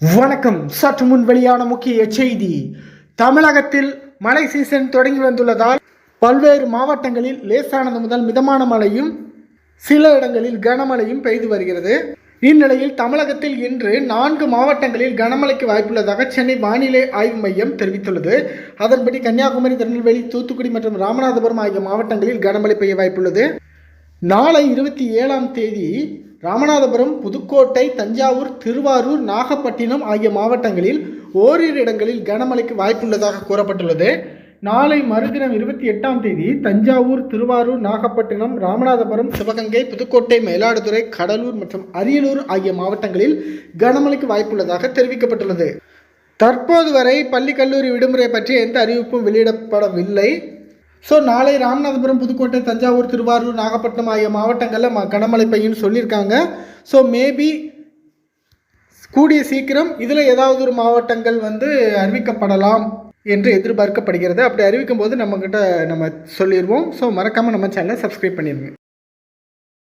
வணக்கம். சற்று முன் வெளியான முக்கிய செய்தி. தமிழகத்தில் மழை சீசன் தொடங்கி வந்துள்ளதால் பல்வேறு மாவட்டங்களில் லேசானது முதல் மிதமான மழையும் சில இடங்களில் கனமழையும் பெய்து வருகிறது. இந்நிலையில் தமிழகத்தில் இன்று நான்கு மாவட்டங்களில் கனமழைக்கு வாய்ப்புள்ளதாக சென்னை வானிலை ஆய்வு மையம் தெரிவித்துள்ளது. அதன்படி கன்னியாகுமரி திருநெல்வேலி தூத்துக்குடி மற்றும் ராமநாதபுரம் ஆகிய மாவட்டங்களில் கனமழை பெய்ய வாய்ப்புள்ளது. நாளை இருபத்தி ஏழாம் தேதி ராமநாதபுரம் புதுக்கோட்டை தஞ்சாவூர் திருவாரூர் நாகப்பட்டினம் ஆகிய மாவட்டங்களில் ஓரிரு இடங்களில் கனமழைக்கு வாய்ப்புள்ளதாக கூறப்பட்டுள்ளது. நாளை மறுதினம் இருபத்தி எட்டாம் தேதி தஞ்சாவூர் திருவாரூர் நாகப்பட்டினம் ராமநாதபுரம் சிவகங்கை புதுக்கோட்டை மயிலாடுதுறை கடலூர் மற்றும் அரியலூர் ஆகிய மாவட்டங்களில் கனமழைக்கு வாய்ப்புள்ளதாக தெரிவிக்கப்பட்டுள்ளது. தற்போது வரை பள்ளி கல்லூரி விடுமுறை பற்றி எந்த அறிவிப்பும் வெளியிடப்படவில்லை. ஸோ நாளை ராமநாதபுரம் புதுக்கோட்டை தஞ்சாவூர் திருவாரூர் நாகப்பட்டினம் ஆகிய மாவட்டங்களில் ம- கனமழை பெய்யும்னு சொல்லியிருக்காங்க. ஸோ மேபி கூடிய சீக்கிரம் இதில் ஏதாவது ஒரு மாவட்டங்கள் வந்து அறிவிக்கப்படலாம் என்று எதிர்பார்க்கப்படுகிறது. அப்படி அறிவிக்கும் போது நம்மக்கிட்ட நம்ம சொல்லிடுவோம் ஸோ மறக்காமல் நம்ம சேனலை சப்ஸ்கிரைப் பண்ணிடுங்க